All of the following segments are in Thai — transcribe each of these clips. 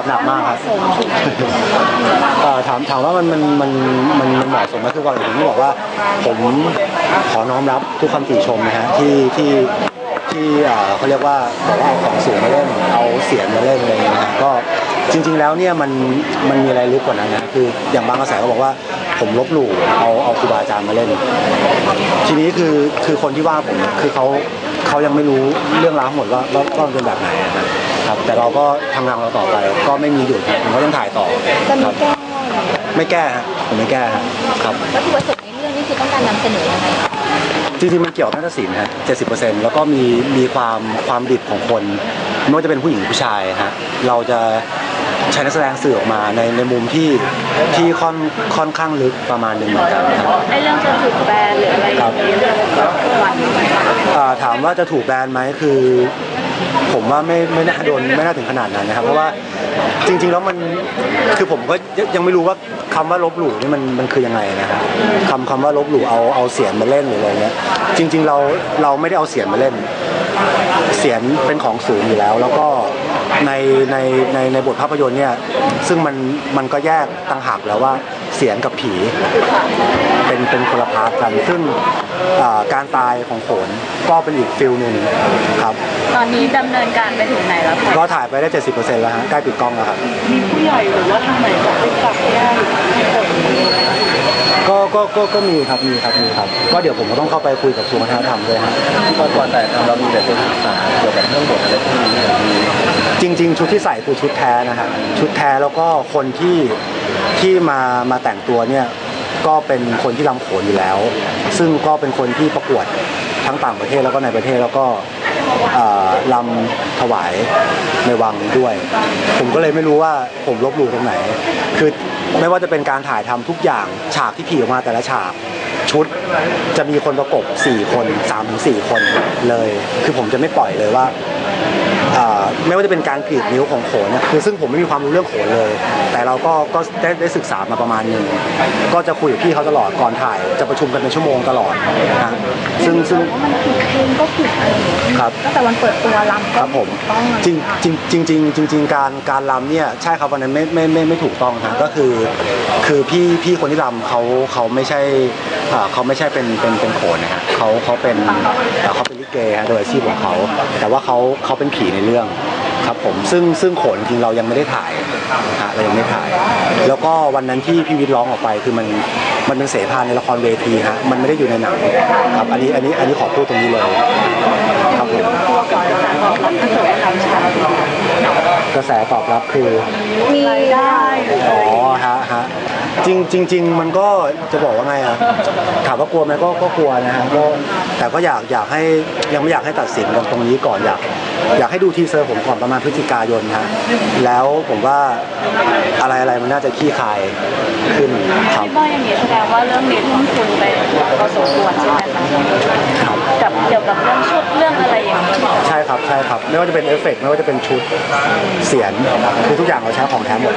ครับหนักมากครับเอ่อถามถามว่ามันมันมันมันมันเหมาะสมไหมคือก่อนอื่นผมต้องบอกว่าผมขอน้อมรับทุกคำติชมนะฮะที่ที่ที่เอ่อเขาเรียกว่าบอกว่าเอาของสูงมาเล่นเอาเสียงมาเล่นอะไรอย่างเงี้ยนะฮะก็จริง ๆ แล้วเนี่ยมันมันมีอะไรลึกกว่านั้นนะคืออย่างบางกระแสก็บอกว่าผมลบหลู่เอาเอาครูบาอาจารย์มาเล่น ทีนี้คือคือคนที่ว่าผมเนี่ยคือเขา เขายังไม่รู้เรื่องราวทั้งหมดว่าว่าว่ามันเป็นแบบไหนอะครับครับ แต่เราก็ทำงานของเราต่อไป ก็ไม่มีหยุดผมก็ยังถ่ายต่อจะคมีรับแก้ไม่แก้ฮะผมไม่แก้ฮะครับ วัตถุประสงค์ในเรื่องนี้คือต้องการนำเสนอยังไงคะจริงๆมันเกี่ยวกับนาฏศิลป์ฮะเจ็ดสิบเปอร์เซ็นต์แล้วก็มีมีความความดิบของคน ไม่ว่าจะเป็นผู้หญิงหรือผู้ชายฮะ เราจะ ใช้นักแสดงสื่อออกมาในในมุมที่ที่ค่อนค่อนข้างลึกประมาณหนึ่งเหมือนกันครับไอ้เรื่องจะถูกแบนหรืออะไรอย่างนี้เรื่องวันอ่าถามว่าจะถูกแบนไหมคือ ผมว่าไม่ไม่น่าโดนไม่น่าถึงขนาดนั้นนะครับ เพราะว่าจริง ๆ แล้วมันคือผมก็ยังยังไม่รู้ว่าคำว่าลบหลู่นี่มันมันคือยังไงนะครับคำคำว่าลบหลู่เอาเอาเสียงมาเล่นหรืออะไรเงี้ยจริง ๆ เราเราไม่ได้เอาเสียงมาเล่น เสียงเป็นของสูงอยู่แล้ว แล้วก็ ในในในในบทภาพยนตร์เนี่ยซึ่งมันมันก็แยกต่างหากแล้วว่าเสียงกับผีเป็นเป็นคนละพาร์ทกัน ซึ่งอ่าการตายของโขนก็เป็นอีกฟิลหนึ่งครับ ตอนนี้ดำเนินการไปถึงไหนแล้วคะก็ถ่ายไปได้ 70%แล้วฮะใกล้ปิดกล้องแล้วครับมีผู้ใหญ่หรือว่าทางไหนบอกให้กลับแก้หรือให้ผล ก็ก็ก็มีครับมีครับมีครับ ก็เดี๋ยวผมก็ต้องเข้าไปคุยกับกระทรวงวัฒนธรรมด้วยฮะ ก่อนก่อนแต่เรามีแต่ตัวศึกษาเกี่ยวกับเรื่องบทอะไรพวกนี้เนี่ยมีจริง ๆ ชุดที่ใส่คือชุดแท้นะฮะชุดแท้แล้วก็คนที่ที่มามาแต่งตัวเนี่ยก็เป็นคนที่รำโขนอยู่แล้ว ซึ่งก็เป็นคนที่ประกวดทั้งต่างประเทศแล้วก็ในประเทศแล้วก็ ลำถวายในวังด้วย ผมก็เลยไม่รู้ว่าผมลบหลู่ตรงไหน คือไม่ว่าจะเป็นการถ่ายทำทุกอย่างฉากที่ผีออกมาแต่ละฉากชุดจะมีคนประกบ4คน3-4 คนเลย คือผมจะไม่ปล่อยเลยว่า ไม่ว่าจะเป็นการกรีดนิ้วของโขนเนี่ยคือซึ่งผมไม่มีความรู้เรื่องโขนเลย แต่เราก็ก็ได้ได้ศึกษามาประมาณหนึ่งก็จะคุยกับพี่เขาตลอดก่อนถ่าย จะประชุมกันเป็นชั่วโมงตลอดนะซึ่งซึ่งว่ามันผิดเพลงก็ผิดอะไรอย่างเงี้ยครับตั้งแต่วันเปิดตัวลำคก็รับผมถูกต้องจริงจริงจริงจริงจริงๆการการรำเนี่ยใช่ครับวันนั้นไม่ไม่ไม่ไม่ถูกต้องฮะก็คือคือพี่พี่คนที่รำเขาเขาไม่ใช่อ่าเขาไม่ใช่เป็นเป็นเป็นโขนนะฮะเขาเขาเป็นอ่าเขาเป็นลิเกฮะโดยอาชีพของเขาแต่ว่าเขาเขาเป็นผีในเรื่องครับผมซึ่งซึ่งโขนจริงเรายังไม่ได้ถ่ายฮะเรายังไม่ถ่าย แล้วก็วันนั้นที่พี่วิทย์ร้องออกไปคือมันมันเป็นเสภาในละครเวทีฮะมันไม่ได้อยู่ในหนังครับอันนี้อันนี้อันนี้ขอพูดตรงนี้เลยครับผมตัวก่อนจะตอบรับถ้าเกิดว่าทำฉากกระแสตอบรับคือมีรายได้หรืออ๋อฮะฮะจริงจริงจริงมันก็จะบอกว่าไงอะถามว่ากลัวไหมก็ก็กลัวนะฮะก็ แต่ก็อยากอยากให้ยังไม่อยากให้ตัดสินกันตรงนี้ก่อนอยากอยากให้ดูทีเซอร์ผมก่อนประมาณพฤศจิกายนฮะแล้วผมว่าอะไรอะไรมันน่าจะขี้คายขึ้นครับพี่บอยอย่างนี้แสดงว่าเรื่องนี้ทุ่มทุนไปพอสมควรใช่ไหมคะครับกับเกี่ยวกับเรื่องชุดเรื่องอะไรอย่างนี้ใช่ครับใช่ครับไม่ว่าจะเป็นเอฟเฟกต์ไม่ว่าจะเป็นชุดเสียงคือทุกอย่างเราใช้ของแท้หมด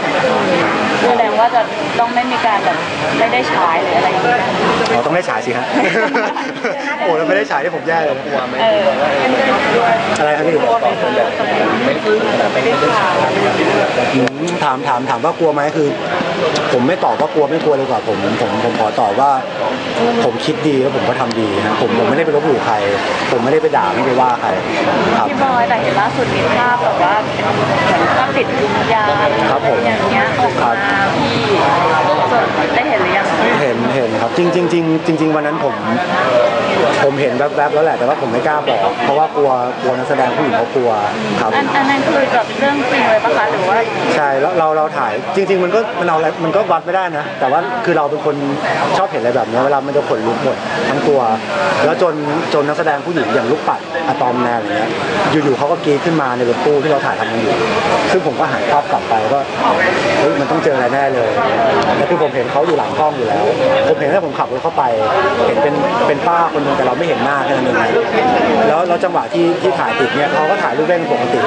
แสดงว่าจะต้องไม่มีการแบบไม่ได้ใช้หรืออะไรอย่างนี้เราต้องได้ฉายสิฮะ โอ้แล้วไม่ได้ฉายที่ผมแย่เลยนะกลัวไหมเอออะไรครับพี่ไม่ซื้อแต่ไม่ได้ฉากอืมถามถามถามว่ากลัวไหมคือ ผมไม่ตอบว่ากลัวไม่กลัวเลยดีกว่าผมผมผมขอตอบว่า ผมคิดดีแล้วผมก็ทำดีนะผมผมไม่ได้ไปลบหลู่ใคร ผมไม่ได้ไปด่าไม่ได้ว่าใครครับ พี่บอยแต่เห็นล่าสุดมีภาพแบบว่าเป็นเหมือนภาพติดวิญญาณครับผม อย่างเงี้ยออกมาพี่ส่วน ได้เห็นหรือยังเห็นเห็นครับจริงจริงจริงจริงวันนั้นผม ผมเห็นแวบๆแล้วแหละแต่ว่าผมไม่กล้าบอก เพราะว่ากลัวกลัวนักแสดงผู้หญิงเขากลัวครับอันอันนั้นคือแบบเรื่องจริงเลยปะคะหรือว่าใช่แล้วเราเราถ่ายจริง ๆ มันก็มันเอาอะไรมันก็วัดไม่ได้นะ แต่ว่าคือเราเป็นคนชอบเห็นอะไรแบบนี้เวลามันจะขนลุกหมดทั้งตัว แล้วจนจนนักแสดงผู้หญิงอย่างลูกปัดอะตอมแนนอย่างเงี้ยอยู่ๆเขาก็กรีดขึ้นมาในรถตู้ที่เราถ่ายทำกันอยู่ซึ่งผมก็หันภาพกลับไปก็เฮ้ยมันต้องเจออะไรแน่เลยแต่คือผมเห็นเขาอยู่หลังกล้องอยู่แล้ว ผมเห็นถ้าผมขับรถเข้าไป เห็นเป็นเป็นป้าคนหนึงแต่เราไม่เห็นหน้าแค่นั้นเองแล้วแล้วจังหวะที่ที่ถ่ายติดเนี่ยเขาก็ถ่ายรูปเล่นปกติ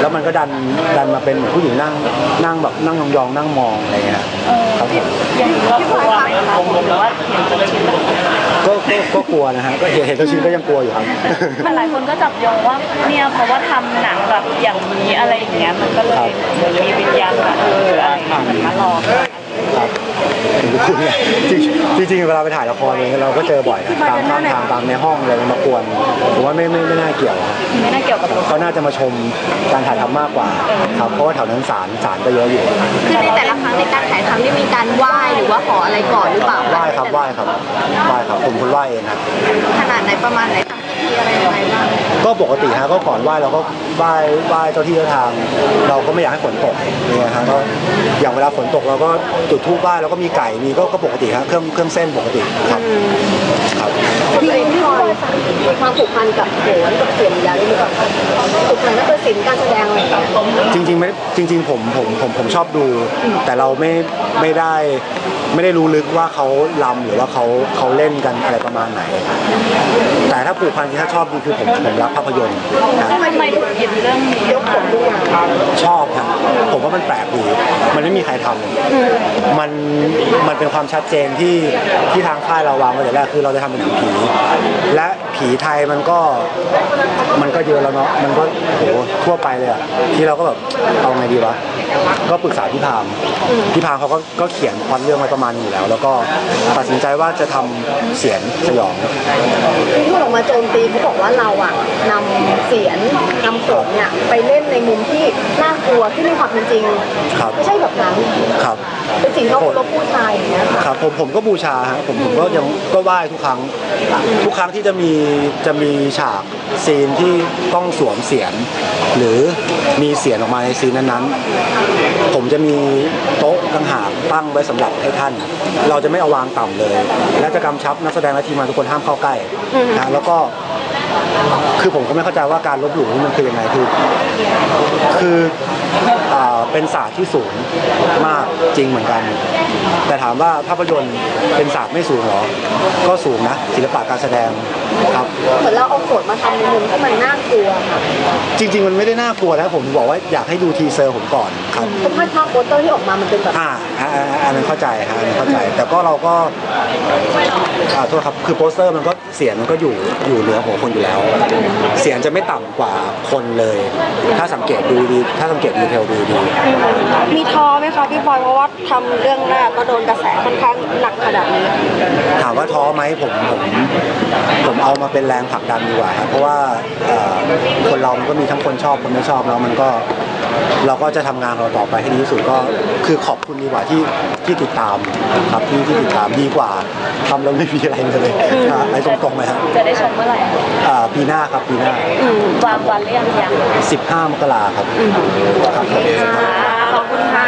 แล้วมันก็ดันดันมาเป็นเหมือนผู้หญิงนั่งนั่งแบบนั่งยองๆนั่งมองอะไรเงี้ยครับผมอย่างนี้เรากลัวไหมคะหรือว่าเห็นจนชินแล้วก็ก็ก็กลัวนะฮะก็เห็นเห็นตัวชิ้นก็ยังกลัวอยู่ครับมันหลายคนก็จับโยงว่าเนี่ยเพราะว่าทำหนังแบบอย่างนี้อะไรอย่างเงี้ยมันก็เลยเหมือนมีวิญญาณแบบเอออะไรอย่างเงี้ยมันมาหลอกครับ ถึงจะพูดเนี่ยจริงจริงๆเวลาไปถ่ายละครเองเราก็เจอบ่อยนะตามข้างทางตามในห้องอะไรมากวนผมว่าไม่ไม่ไม่น่าเกี่ยวไม่น่าเกี่ยวกับเราเขาน่าจะมาชมการถ่ายทำมากกว่าครับเพราะว่าแถวนั้นศาลศาลก็เยอะอยู่คือในแต่ละครั้งในการถ่ายทำนี่มีการไหว้หรือว่าขออะไรก่อนหรือเปล่าไหว้ครับไหว้ครับไหว้ครับผมคนไหว้เองครับขนาดไหนประมาณไหนทำพิธีอะไรยังไงบ้าง ก็ปกติฮะก็ก่อนไหว้เราก็ไหว้ไหว้เจ้าที่เจ้าทาง เราก็ไม่อยากให้ฝนตกเนี่ยฮะก็อย่างเวลาฝนตกเราก็จุดธูปไหว้แล้วก็มีไก่มีก็ก็ปกติฮะเครื่องเครื่องเส้นปกติครับครับพี่พี่บอยมีความผูกพันกับโขนกับเสียงอยู่แล้วหรือเปล่าผูกพันนักศิลป์การแสดงอะไรอย่างเงี้ยจริงๆไม่จริง ๆ ผมผมผมผมชอบดู แต่เราไม่ไม่ได้ไม่ได้รู้ลึกว่าเขาลำหรือว่าเขาเขาเล่นกันอะไรประมาณไหน แต่ถ้าผูกพันที่ถ้าชอบดีคือผมผมรักภาพยนตร์นะทำไมถึงหยิบเรื่องนี้ยกผมขึ้นมาชอบครับผมว่ามันแปลกดีมันไม่มีใครทำมันมันเป็นความชัดเจนที่ที่ทางค่ายเราวางไว้แต่แรกคือเราจะทำเป็นหนังผี และผีไทยมันก็มันก็เยอะแล้วเนาะมันก็โหทั่วไปเลยอะที่เราก็แบบเอาไงดีวะ ก็ปรึกษาพี่พามพี่พามเขาก็ก็เขียนพล็อตเรื่องไว้ประมาณนี้อยู่แล้ว แล้วก็ตัดสินใจว่าจะทำเสียงสยอง ที่พูดออกมาโจมตีเขาบอกว่าเราอะนำเสียงนำโขนเนี่ยไปเล่นในมุมที่น่ากลัวที่ในความเป็นจริงครับ ไม่ใช่แบบนั้นครับเป็ นสิ่งที่เขาเคารพผู้ชายอย่างเงี้ยค่ะครับผมผมก็บูชาฮะผมผมก็ยังก็ไหว้ทุกครั้ง ทุกครั้งที่จะมีจะมีฉากซีนที่ต้องสวมเสียงหรือมีเสียงออกมาในซีนนั้นๆ ผมจะมีโต๊ะต่างหากตั้งไว้สำหรับให้ท่าน เราจะไม่เอาวางต่ำเลย และจะกำชับนักแสดงและทีมงานทุกคนห้ามเข้าใกล้นะแล้วก็ คือผมก็ไม่เข้าใจว่าการลบหลู่นี่มันคือยังไงคือ คืออ่าเป็นศาสตร์ที่สูงมากจริงเหมือนกัน แต่ถามว่าภาพยนตร์เป็นศาสตร์ไม่สูงเหรอ ก็สูงนะศิลปะการแสดงครับ เหมือนเราเอาโขนมาทำในมุมที่มันน่ากลัวค่ะจริง ๆ มันไม่ได้น่ากลัวนะผมบอกว่าอยากให้ดูทีเซอร์ผมก่อนครับ เพราะภาพภาพโปสเตอร์ที่ออกมามันเป็นแบบอ่าอ่าอ่าอันนั้นเข้าใจฮะอันนั้นเข้าใจ แต่ก็เราก็อ่าโทษครับ คือโปสเตอร์มันก็ เสียงมันก็อยู่อยู่เหนือหัวคนอยู่แล้ว เสียงจะไม่ต่ำกว่าคนเลย ถ้าสังเกตดูดีถ้าสังเกตดีเทลดูดีมีท้อไหมคะพี่บอยเพราะว่าทำเรื่องแรกก็โดนกระแสค่อนข้างหนักขนาดนี้ถามว่าท้อไหมผมผมผมเอามาเป็นแรงผลักดันดีกว่าครับเพราะว่าเอ่อคนเรามันก็มีทั้งคนชอบคนไม่ชอบแล้วมันก็ เราก็จะทำงานเราต่อไปให้ดีที่สุดก็คือขอบคุณดีกว่าที่ที่ติดตามครับที่ที่ติดตามดีกว่าทำแล้วไม่มีอะไรเลยอ่าไอ้ตรงๆเลยครับจะได้ชมเมื่อไหร่อ่าปีหน้าครับปีหน้าวางวันหรือยังยัง15มกราครับครับผมอ่า